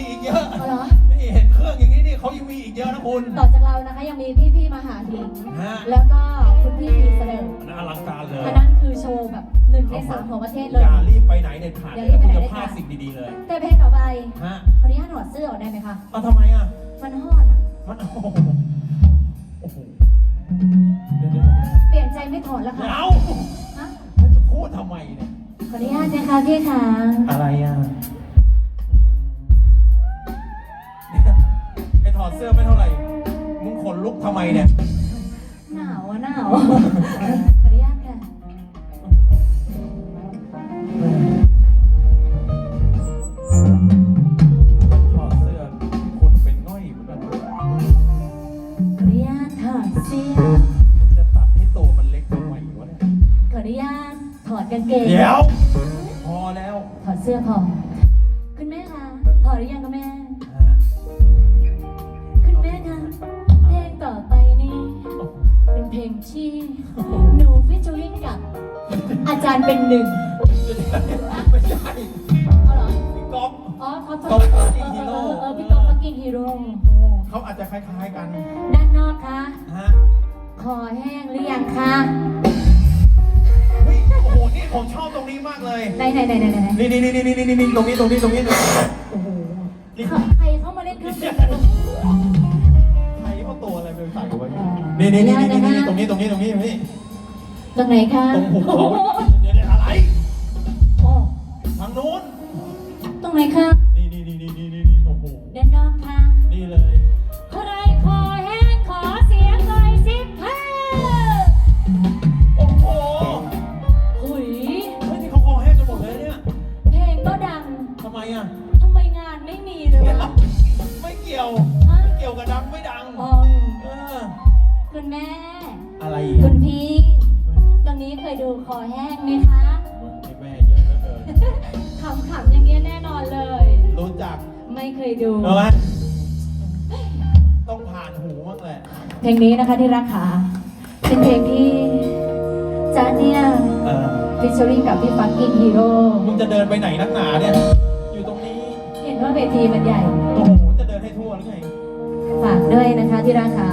มีอีกเยอะ เอาเหรอ นี่เห็นเครื่องอย่างนี้นี่เขายังมีอีกเยอะนะคุณต่อจากเรานะคะยังมีพี่ๆมาหาถิงฮะแล้วก็คุณพี่พีเสนออันนั้นอลังการเลยอันนั้นคือโชว์แบบหนึ่งในสามของประเทศเลย อย่ารีบไปไหนเด็ดขาดอย่าเลรียบไปคุณไหนจะเด็ดพลาขาดดสิ่งดีๆเลย แต่เพลงต่อไปฮะขออนุญาตถอดเสื้อออกได้ไหมคะเอาทำไมอะ มันฮอดอะมันโอ้โหโอ้โหเดี๋ยวเดี๋ยวเปลี่ยนใจไม่ถอดแล้วเดี๋ยวค่ะเอาฮะมันจะพูดทำไมเนี่ย ขออนุญาตนะคะพี่ค่ะอะไรอะ ลุกทำไมเนี่ย หนาวอะหนาวขออนุญาตค่ะถอดเสื้อคนเป็นง่อยเหมือนกันขออนุญาตถอดเสื้อมันจะตัดให้ตัวมันเล็กทำไมวะเนี่ย ขออนุญาตถอดกางเกงเดี๋ยว พอแล้ว ถอดเสื้อพอ คุณแม่คะถอดหรือยังคะแม่ จารย์เป็นหนึ่งไม่ใช่เอาเหรอพี่ก๊อฟอ๋อเขาก๊อฟ fucking เอ hero อเออพี่ก๊อฟฟักกิ้งฮีโร่เขาอาจจะคล้ายๆกันด้านนอกคะฮะคอแห้งหรือยังคะเฮ้ยโอ้โหนี่ผมชอบตรงนี้มากเลยไหนไหนไหนไหนไหนนี่นี่นี่นี่นี่นี่ตรงนี้ตรงนี้ตรงนี้โอ้โหนี่ใครเข้ามาเล่นเครื่องบินใครเขาตัวอะไรไปใส่ไว้นี่นี่นี่นี่นี่ตรงนี้ตรงนี้ตรงนี้ตรงนี้ ตรงไหนคะตรงหุบเขาเดี๋ยวเดี๋ยวอะไรโอ้ทางนู้น ตรงไหนคะ นี่นี่นี่นี่นี่นี่โอ้โหด้านนอกคะนี่เลยใครคอแห้งขอเสียงหน่อยสิเฮ้โอ้โหหุยเฮ้ยนี่เขาคอแห้งกันหมดเลยเนี่ยเพลงก็ดังทำไมอะทำไมงานไม่มีเลยวะไม่เกี่ยวฮะไม่เกี่ยวกับดังไม่ดัง อ๋อเออคุณแม่ อะไรอีกคุณพี่ตรงนี้เค ยดูคอแห้งไหมคะให้แม่เยอะเหลือเกินขำๆอย่างเงี้ยแน่นอนเลย รู้จักไม่เคยดูเออไหมต้องผ่านหูบ้างแหละเพลงนี้นะคะที่รักขาเป็นเพลงที่จ๊าเนี่ยเออฟิชเชอริ่งกับพี่ฟักกิ้งฮีโร่มึงจะเดินไปไหนนักหนาเนี่ย อยู่ตรงนี้ เห็นว่าเวทีมันใหญ่โอ้โห จะเดินให้ทั่วหรือไง ฝากด้วยนะคะที่รักขา